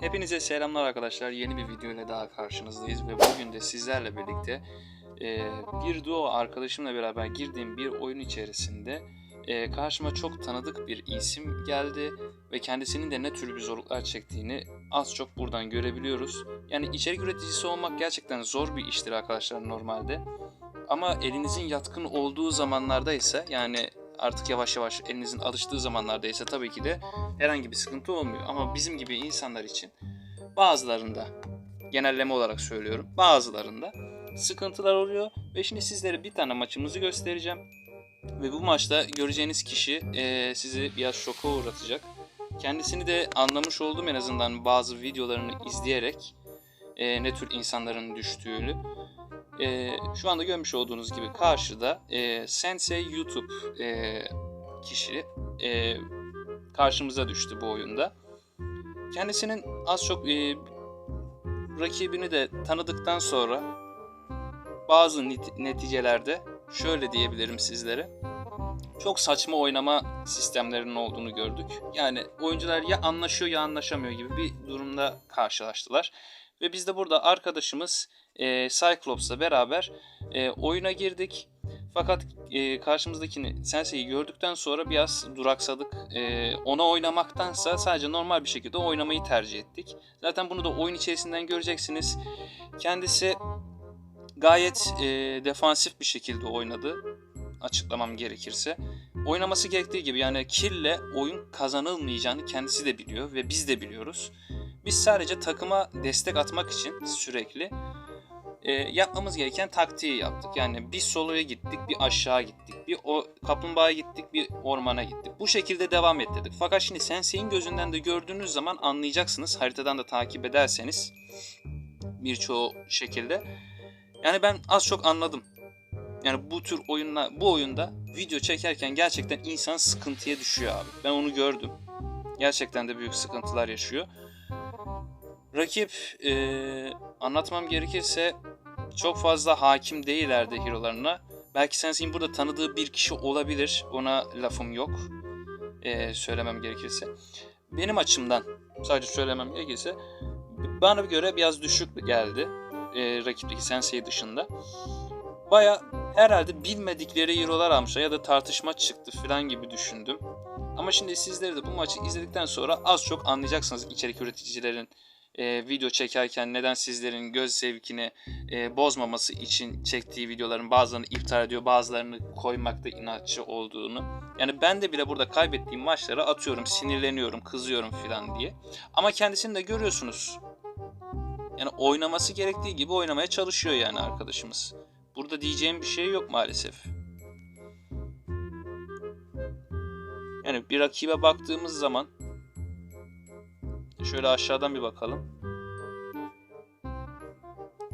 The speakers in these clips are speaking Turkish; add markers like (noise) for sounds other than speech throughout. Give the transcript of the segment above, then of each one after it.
Hepinize selamlar arkadaşlar. Yeni bir video ile daha karşınızdayız ve bugün de sizlerle birlikte e, bir duo arkadaşımla beraber girdiğim bir oyun içerisinde e, karşıma çok tanıdık bir isim geldi ve kendisinin de ne tür bir zorluklar çektiğini az çok buradan görebiliyoruz. Yani içerik üreticisi olmak gerçekten zor bir iştir arkadaşlar normalde. Ama elinizin yatkın olduğu zamanlarda ise yani artık yavaş yavaş elinizin alıştığı zamanlarda ise tabii ki de herhangi bir sıkıntı olmuyor. Ama bizim gibi insanlar için bazılarında genelleme olarak söylüyorum bazılarında sıkıntılar oluyor ve şimdi sizlere bir tane maçımızı göstereceğim. Ve bu maçta göreceğiniz kişi eee, sizi biraz şoka uğratacak. Kendisini de anlamış oldum en azından bazı videolarını izleyerek eee, ne tür insanların düştüğünü. Eee, şu anda görmüş olduğunuz gibi karşıda eee Sensei YouTube eee, kişi eee, karşımıza düştü bu oyunda. Kendisinin az çok eee, rakibini de tanıdıktan sonra bazı neticelerde şöyle diyebilirim sizlere. Çok saçma oynama sistemlerinin olduğunu gördük. Yani oyuncular ya anlaşıyor ya anlaşamıyor gibi bir durumda karşılaştılar. Ve biz de burada arkadaşımız e, Cyclops'la beraber e, oyuna girdik. Fakat e, karşımızdakini Sensei'yi gördükten sonra biraz duraksadık. E, ona oynamaktansa sadece normal bir şekilde oynamayı tercih ettik. Zaten bunu da oyun içerisinden göreceksiniz. Kendisi gayet e, defansif bir şekilde oynadı. Açıklamam gerekirse. Oynaması gerektiği gibi yani kille oyun kazanılmayacağını kendisi de biliyor ve biz de biliyoruz. Biz sadece takıma destek atmak için sürekli e, yapmamız gereken taktiği yaptık. Yani bir soloya gittik, bir aşağı gittik, bir o kaplumbağaya gittik, bir ormana gittik. Bu şekilde devam ettirdik. Fakat şimdi Sensei'nin gözünden de gördüğünüz zaman anlayacaksınız. Haritadan da takip ederseniz birçoğu şekilde. Yani ben az çok anladım. Yani bu tür oyunla bu oyunda video çekerken gerçekten insan sıkıntıya düşüyor abi. Ben onu gördüm. Gerçekten de büyük sıkıntılar yaşıyor. Rakip eee, anlatmam gerekirse çok fazla hakim değillerdi hero'larına. Belki Sensei'nin burada tanıdığı bir kişi olabilir. Ona lafım yok. Eee, söylemem gerekirse. Benim açımdan sadece söylemem gerekirse bana göre biraz düşük geldi. Eee rakipteki Sensei dışında. Baya herhalde bilmedikleri hero'lar almışlar ya da tartışma çıktı falan gibi düşündüm. Ama şimdi sizleri de bu maçı izledikten sonra az çok anlayacaksınız içerik üreticilerin e, video çekerken neden sizlerin göz zevkini e, bozmaması için çektiği videoların bazılarını iptal ediyor, bazılarını koymakta inatçı olduğunu. Yani ben de bile burada kaybettiğim maçlara atıyorum, sinirleniyorum, kızıyorum falan diye. Ama kendisini de görüyorsunuz. Yani oynaması gerektiği gibi oynamaya çalışıyor yani arkadaşımız. Burada diyeceğim bir şey yok maalesef. Yani bir rakibe baktığımız zaman şöyle aşağıdan bir bakalım.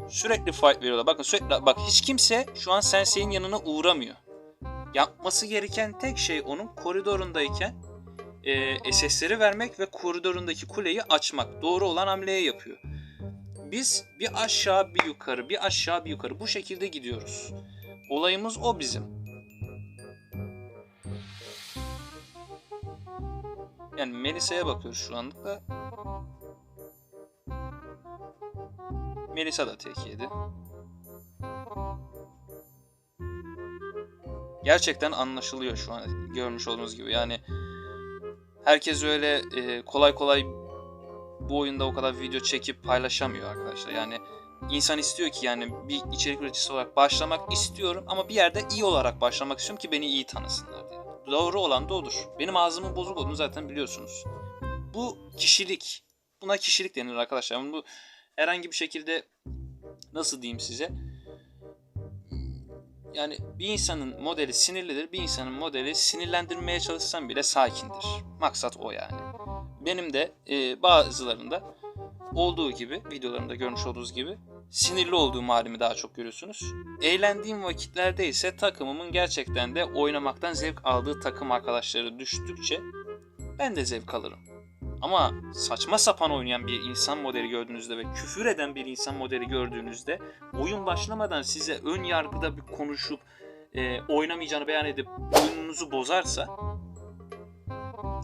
Sürekli fight veriyorlar. Bakın sürekli bak hiç kimse şu an Sensei'nin yanına uğramıyor. Yapması gereken tek şey onun koridorundayken e, SS'leri vermek ve koridorundaki kuleyi açmak. Doğru olan hamleyi yapıyor. Biz bir aşağı bir yukarı, bir aşağı bir yukarı bu şekilde gidiyoruz. Olayımız o bizim. Yani Melisa'ya bakıyoruz şu anlıkla. Melisa da tek yedi. Gerçekten anlaşılıyor şu an görmüş olduğunuz gibi. Yani herkes öyle e, kolay kolay bu oyunda o kadar video çekip paylaşamıyor arkadaşlar. Yani insan istiyor ki yani bir içerik üreticisi olarak başlamak istiyorum ama bir yerde iyi olarak başlamak istiyorum ki beni iyi tanısınlar diye. Doğru olan da odur. Benim ağzımın bozuk olduğunu zaten biliyorsunuz. Bu kişilik. Buna kişilik denir arkadaşlar. Bu herhangi bir şekilde nasıl diyeyim size? Yani bir insanın modeli sinirlidir, bir insanın modeli sinirlendirmeye çalışsan bile sakindir. Maksat o yani. Benim de e, bazılarında olduğu gibi, videolarımda görmüş olduğunuz gibi sinirli olduğum halimi daha çok görüyorsunuz. Eğlendiğim vakitlerde ise takımımın gerçekten de oynamaktan zevk aldığı takım arkadaşları düştükçe ben de zevk alırım. Ama saçma sapan oynayan bir insan modeli gördüğünüzde ve küfür eden bir insan modeli gördüğünüzde oyun başlamadan size ön yargıda bir konuşup e, oynamayacağını beyan edip oyununuzu bozarsa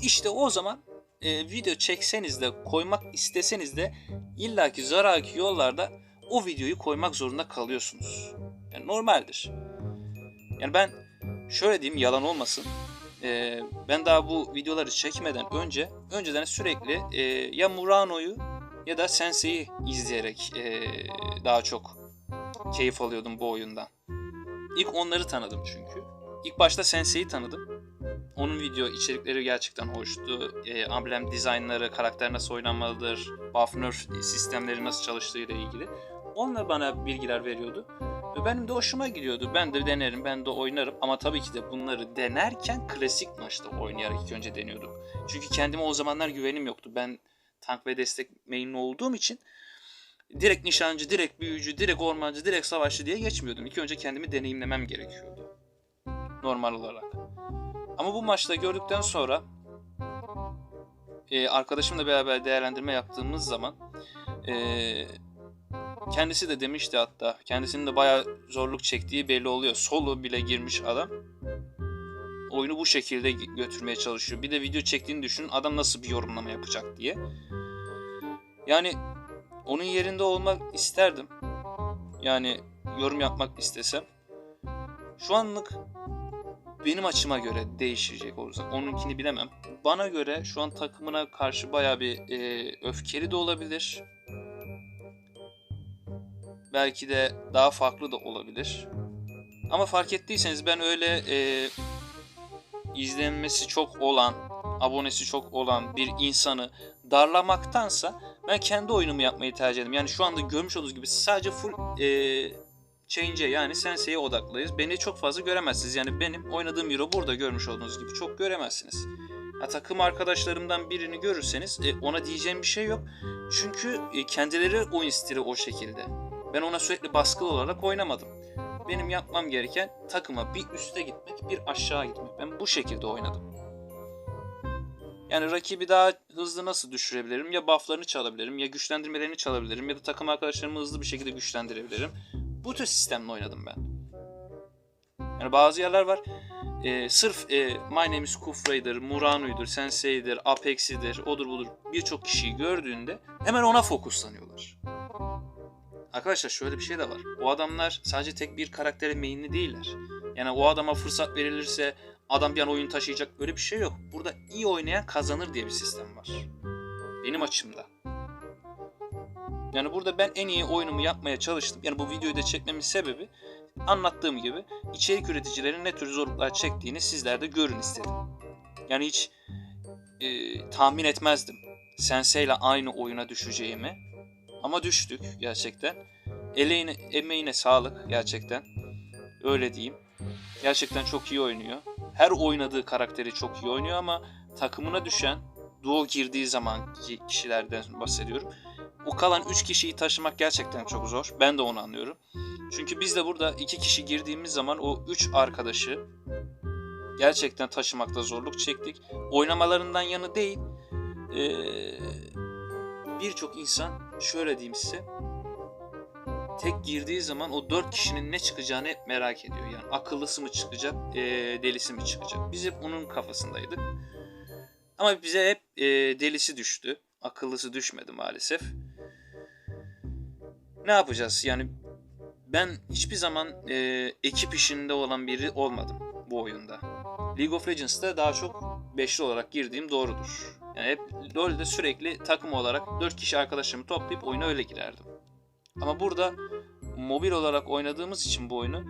işte o zaman e, video çekseniz de koymak isteseniz de illaki zaraki yollarda o videoyu koymak zorunda kalıyorsunuz. Yani normaldir. Yani ben şöyle diyeyim yalan olmasın. e, ben daha bu videoları çekmeden önce önceden sürekli e, ya Murano'yu ya da Sensei'yi izleyerek e, daha çok keyif alıyordum bu oyundan. İlk onları tanıdım çünkü. İlk başta Sensei'yi tanıdım. Onun video içerikleri gerçekten hoştu. E, amblem dizaynları, karakter nasıl oynanmalıdır, buff nerf sistemleri nasıl çalıştığıyla ilgili. Onlar bana bilgiler veriyordu. Ve benim de hoşuma gidiyordu. Ben de denerim, ben de oynarım. Ama tabii ki de bunları denerken klasik maçta oynayarak ilk önce deniyordum. Çünkü kendime o zamanlar güvenim yoktu. Ben tank ve destek mainli olduğum için direkt nişancı, direkt büyücü, direkt ormancı, direkt savaşçı diye geçmiyordum. İlk önce kendimi deneyimlemem gerekiyordu. Normal olarak. Ama bu maçta gördükten sonra e, arkadaşımla beraber değerlendirme yaptığımız zaman e, kendisi de demişti hatta kendisinin de bayağı zorluk çektiği belli oluyor. Solo bile girmiş adam oyunu bu şekilde götürmeye çalışıyor. Bir de video çektiğini düşünün adam nasıl bir yorumlama yapacak diye. Yani onun yerinde olmak isterdim. Yani yorum yapmak istesem. Şu anlık benim açıma göre değişecek olursa onunkini bilemem. Bana göre şu an takımına karşı bayağı bir e, öfkeli de olabilir. Belki de daha farklı da olabilir. Ama fark ettiyseniz ben öyle e, izlenmesi çok olan, abonesi çok olan bir insanı darlamaktansa ben kendi oyunumu yapmayı tercih ederim. Yani şu anda görmüş olduğunuz gibi sadece full e, Change'e yani Sensei'ye odaklıyız. Beni çok fazla göremezsiniz. Yani benim oynadığım Euro burada görmüş olduğunuz gibi çok göremezsiniz. Ya, takım arkadaşlarımdan birini görürseniz e, ona diyeceğim bir şey yok. Çünkü e, kendileri oyun stili o şekilde. Ben ona sürekli baskılı olarak oynamadım. Benim yapmam gereken takıma bir üste gitmek, bir aşağı gitmek. Ben bu şekilde oynadım. Yani rakibi daha hızlı nasıl düşürebilirim? Ya bufflarını çalabilirim, ya güçlendirmelerini çalabilirim, ya da takım arkadaşlarımı hızlı bir şekilde güçlendirebilirim. Bu tür sistemle oynadım ben. Yani bazı yerler var. e, sırf e, My Name is Kufra'ydır, Muranu'ydur, Sensei'dir, Apex'idir, odur budur birçok kişiyi gördüğünde hemen ona fokuslanıyorlar. Arkadaşlar şöyle bir şey de var. O adamlar sadece tek bir karaktere mainli değiller. Yani o adama fırsat verilirse adam bir an oyun taşıyacak böyle bir şey yok. Burada iyi oynayan kazanır diye bir sistem var. Benim açımda. Yani burada ben en iyi oyunumu yapmaya çalıştım. Yani bu videoyu da çekmemin sebebi anlattığım gibi içerik üreticilerin ne tür zorluklar çektiğini sizler de görün istedim. Yani hiç e, tahmin etmezdim. Sensei ile aynı oyuna düşeceğimi. Ama düştük gerçekten. Eleğine, emeğine sağlık gerçekten. Öyle diyeyim. Gerçekten çok iyi oynuyor. Her oynadığı karakteri çok iyi oynuyor ama takımına düşen duo girdiği zaman kişilerden bahsediyorum. O kalan 3 kişiyi taşımak gerçekten çok zor. Ben de onu anlıyorum. Çünkü biz de burada 2 kişi girdiğimiz zaman o 3 arkadaşı gerçekten taşımakta zorluk çektik. Oynamalarından yanı değil. Ee, Birçok insan şöyle diyeyim size. Tek girdiği zaman o 4 kişinin ne çıkacağını hep merak ediyor. Yani akıllısı mı çıkacak, ee, delisi mi çıkacak? Biz hep onun kafasındaydık. Ama bize hep ee, delisi düştü. Akıllısı düşmedi maalesef. Ne yapacağız? Yani ben hiçbir zaman e, ekip işinde olan biri olmadım bu oyunda. League of Legends'ta daha çok beşli olarak girdiğim doğrudur. Hep LoL'de sürekli takım olarak 4 kişi arkadaşlarımı toplayıp oyuna öyle girerdim. Ama burada mobil olarak oynadığımız için bu oyunu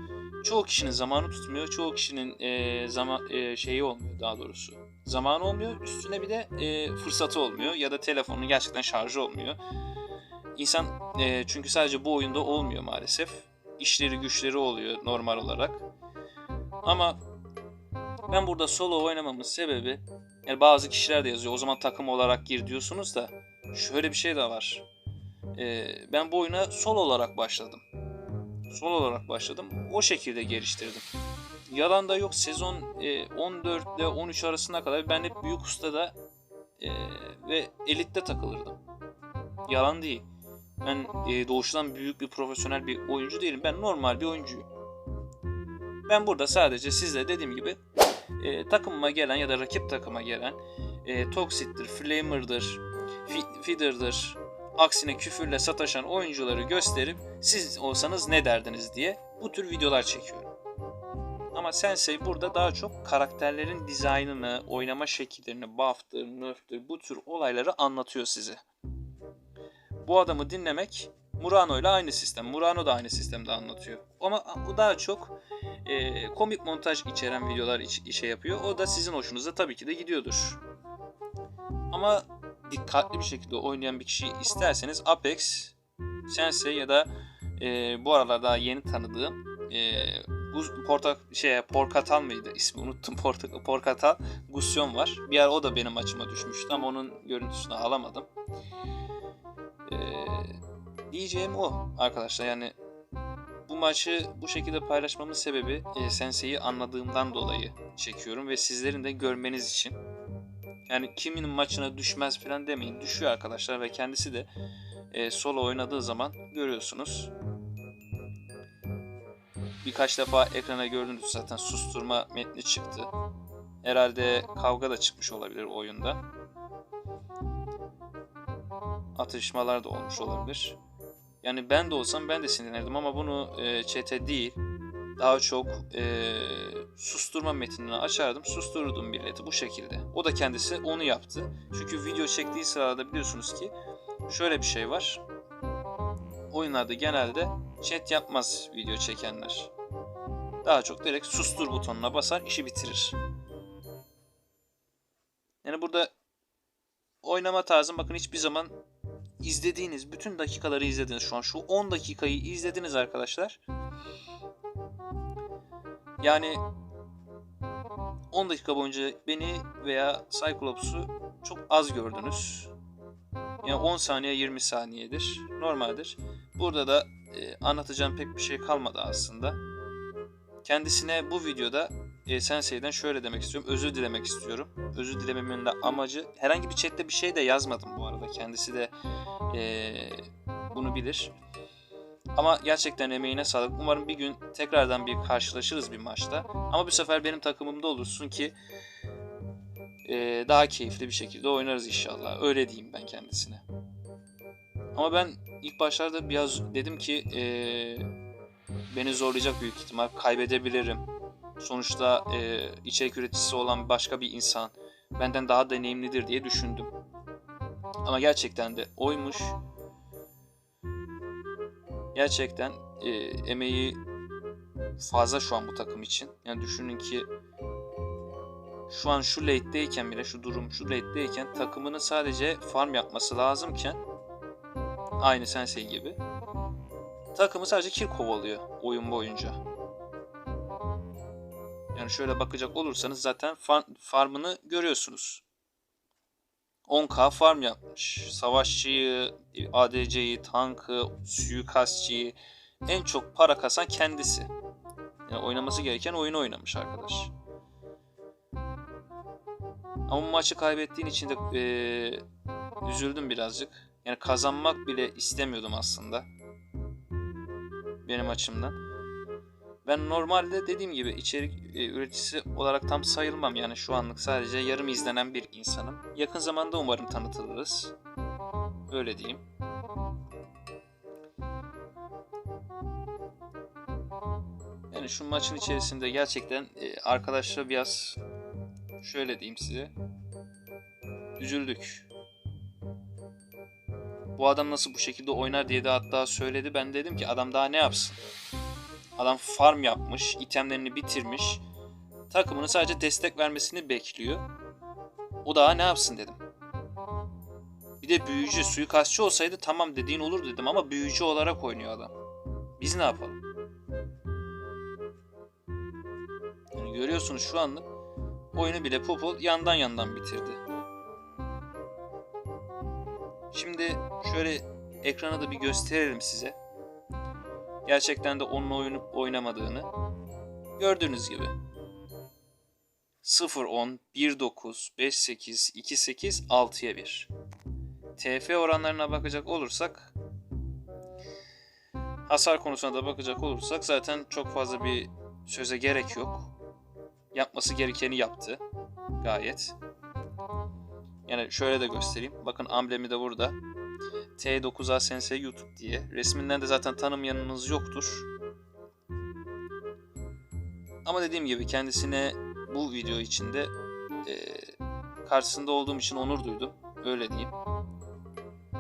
çoğu kişinin zamanı tutmuyor. Çoğu kişinin e, zaman e, şeyi olmuyor daha doğrusu. Zamanı olmuyor. Üstüne bir de e, fırsatı olmuyor ya da telefonun gerçekten şarjı olmuyor. İnsan e, çünkü sadece bu oyunda olmuyor maalesef. İşleri güçleri oluyor normal olarak. Ama ben burada solo oynamamın sebebi yani bazı kişiler de yazıyor o zaman takım olarak gir diyorsunuz da şöyle bir şey de var. E, ben bu oyuna solo olarak başladım. Solo olarak başladım. O şekilde geliştirdim. Yalan da yok sezon e, 14 ile 13 arasına kadar ben hep büyük ustada e, ve elitte takılırdım. Yalan değil. Ben e, doğuştan büyük bir profesyonel bir oyuncu değilim. Ben normal bir oyuncuyum. Ben burada sadece sizle dediğim gibi e, takımıma gelen ya da rakip takıma gelen e, Toxic'tir, Flamer'dır, Feeder'dır. Aksine küfürle sataşan oyuncuları gösterip siz olsanız ne derdiniz diye bu tür videolar çekiyorum. Ama Sensei burada daha çok karakterlerin dizaynını, oynama şekillerini, buff'tır, nerf'tür bu tür olayları anlatıyor size. Bu adamı dinlemek Murano ile aynı sistem. Murano da aynı sistemde anlatıyor. Ama bu daha çok e, komik montaj içeren videolar iç- işe yapıyor. O da sizin hoşunuza tabii ki de gidiyordur. Ama dikkatli bir şekilde oynayan bir kişi isterseniz Apex, Sensei ya da e, bu aralar daha yeni tanıdığım e, bu porta şey Porkatal mıydı ismi unuttum (laughs) Porta, Porkatal Gusyon var. Bir ara o da benim açıma düşmüştü ama onun görüntüsünü alamadım. E, diyeceğim o arkadaşlar yani bu maçı bu şekilde paylaşmamın sebebi e, Sensei'yi anladığımdan dolayı çekiyorum ve sizlerin de görmeniz için. Yani kiminin maçına düşmez falan demeyin. Düşüyor arkadaşlar ve kendisi de e, solo oynadığı zaman görüyorsunuz. Birkaç defa ekrana gördünüz zaten susturma metni çıktı. Herhalde kavga da çıkmış olabilir oyunda. Atışmalar da olmuş olabilir. Yani ben de olsam ben de sinirlenirdim ama bunu e, chat'e değil daha çok e, susturma metnini açardım. Susturdum milleti bu şekilde. O da kendisi onu yaptı. Çünkü video çektiği sırada biliyorsunuz ki şöyle bir şey var. Oyunlarda genelde chat yapmaz video çekenler. Daha çok direkt sustur butonuna basar işi bitirir. Yani burada oynama tarzım bakın hiçbir zaman izlediğiniz bütün dakikaları izlediniz şu an. Şu 10 dakikayı izlediniz arkadaşlar. Yani 10 dakika boyunca beni veya Cyclops'u çok az gördünüz. Yani 10 saniye 20 saniyedir. Normaldir. Burada da e, anlatacağım pek bir şey kalmadı aslında. Kendisine bu videoda e, Sensei'den şöyle demek istiyorum. Özür dilemek istiyorum. Özür dilememin de amacı herhangi bir chatte bir şey de yazmadım bu arada. Kendisi de e, bunu bilir. Ama gerçekten emeğine sağlık. Umarım bir gün tekrardan bir karşılaşırız bir maçta. Ama bu sefer benim takımımda olursun ki e, daha keyifli bir şekilde oynarız inşallah. Öyle diyeyim ben kendisine. Ama ben ilk başlarda biraz dedim ki e, beni zorlayacak büyük ihtimal. Kaybedebilirim. Sonuçta e, içerik üreticisi olan başka bir insan benden daha deneyimlidir diye düşündüm. Ama gerçekten de oymuş. Gerçekten e, emeği fazla şu an bu takım için. Yani düşünün ki şu an şu late'deyken bile şu durum şu late'deyken takımının sadece farm yapması lazımken aynı Sensei gibi takımı sadece kill kovalıyor oyun boyunca. Yani şöyle bakacak olursanız zaten farm, farmını görüyorsunuz. 10k farm yapmış. Savaşçıyı, ADC'yi, tankı, suikastçıyı en çok para kasan kendisi. Yani oynaması gereken oyunu oynamış arkadaş. Ama maçı kaybettiğin için de ee, üzüldüm birazcık. Yani kazanmak bile istemiyordum aslında. Benim açımdan. Ben normalde dediğim gibi içerik e, üreticisi olarak tam sayılmam. Yani şu anlık sadece yarım izlenen bir insanım. Yakın zamanda umarım tanıtılırız. Öyle diyeyim. Yani şu maçın içerisinde gerçekten e, arkadaşlar biraz şöyle diyeyim size. Üzüldük. Bu adam nasıl bu şekilde oynar diye de hatta söyledi. Ben dedim ki adam daha ne yapsın? Adam farm yapmış, itemlerini bitirmiş. Takımını sadece destek vermesini bekliyor. O daha ne yapsın dedim. Bir de büyücü, suikastçı olsaydı tamam dediğin olur dedim ama büyücü olarak oynuyor adam. Biz ne yapalım? Yani görüyorsunuz şu anlık oyunu bile Popol yandan yandan bitirdi. Şimdi şöyle ekrana da bir gösterelim size gerçekten de onun oyunu oynamadığını gördüğünüz gibi. 0-10, 1-9, 5-8, 2-8, 6'ya 1. TF oranlarına bakacak olursak hasar konusuna da bakacak olursak zaten çok fazla bir söze gerek yok. Yapması gerekeni yaptı. Gayet. Yani şöyle de göstereyim. Bakın amblemi de burada. T9A Sensei YouTube diye. Resminden de zaten tanımayanınız yoktur. Ama dediğim gibi kendisine bu video içinde e, karşısında olduğum için onur duydum. Öyle diyeyim.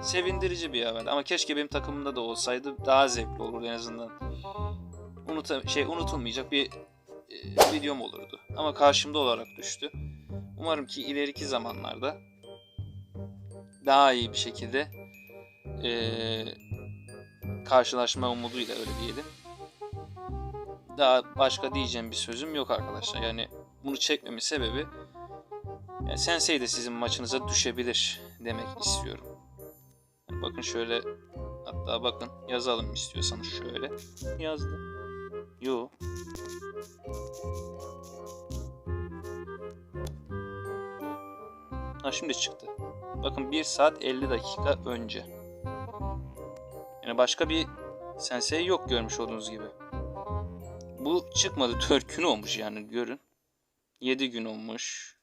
Sevindirici bir haber ama keşke benim takımımda da olsaydı daha zevkli olurdu en azından. Unuta, şey unutulmayacak bir e, videom olurdu. Ama karşımda olarak düştü. Umarım ki ileriki zamanlarda daha iyi bir şekilde e, karşılaşma umuduyla öyle diyelim. Daha başka diyeceğim bir sözüm yok arkadaşlar. Yani bunu çekmemin sebebi yani Sensei de sizin maçınıza düşebilir demek istiyorum. Bakın şöyle hatta bakın yazalım istiyorsanız şöyle. Yazdım. Yo. Ha şimdi çıktı. Bakın 1 saat 50 dakika önce. Yani başka bir sensei yok görmüş olduğunuz gibi. Bu çıkmadı (laughs) 4 gün olmuş yani görün. 7 gün olmuş.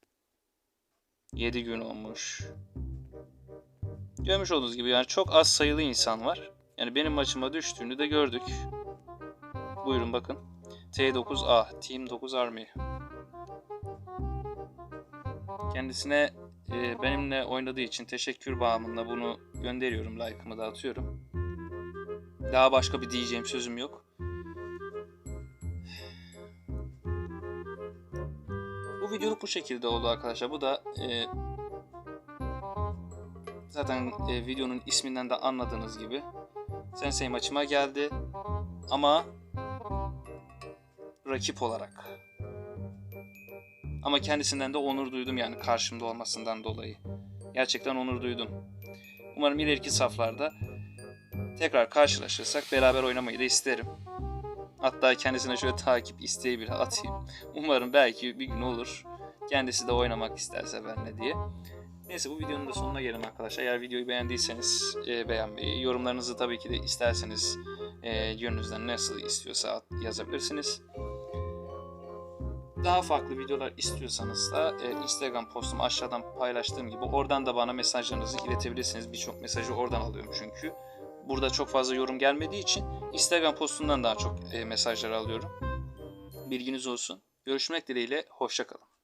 7 gün olmuş. Görmüş olduğunuz gibi yani çok az sayılı insan var. Yani benim maçıma düştüğünü de gördük. Buyurun bakın. T9A, Team 9 Army. Kendisine e, benimle oynadığı için teşekkür bağımında bunu gönderiyorum. Like'ımı da atıyorum. Daha başka bir diyeceğim sözüm yok. Bu videoluk bu şekilde oldu arkadaşlar. Bu da e, zaten e, videonun isminden de anladığınız gibi Sensei maçıma geldi. Ama rakip olarak. Ama kendisinden de onur duydum yani karşımda olmasından dolayı. Gerçekten onur duydum. Umarım ileriki saflarda tekrar karşılaşırsak beraber oynamayı da isterim. Hatta kendisine şöyle takip isteği bile atayım. Umarım belki bir gün olur. Kendisi de oynamak isterse benimle diye. Neyse bu videonun da sonuna gelelim arkadaşlar. Eğer videoyu beğendiyseniz e, beğenmeyi, yorumlarınızı tabii ki de isterseniz e, yönünüzden nasıl istiyorsa yazabilirsiniz. Daha farklı videolar istiyorsanız da e, Instagram postumu aşağıdan paylaştığım gibi oradan da bana mesajlarınızı iletebilirsiniz. Birçok mesajı oradan alıyorum çünkü. Burada çok fazla yorum gelmediği için Instagram postundan daha çok e, mesajlar alıyorum. Bilginiz olsun. Görüşmek dileğiyle, hoşçakalın.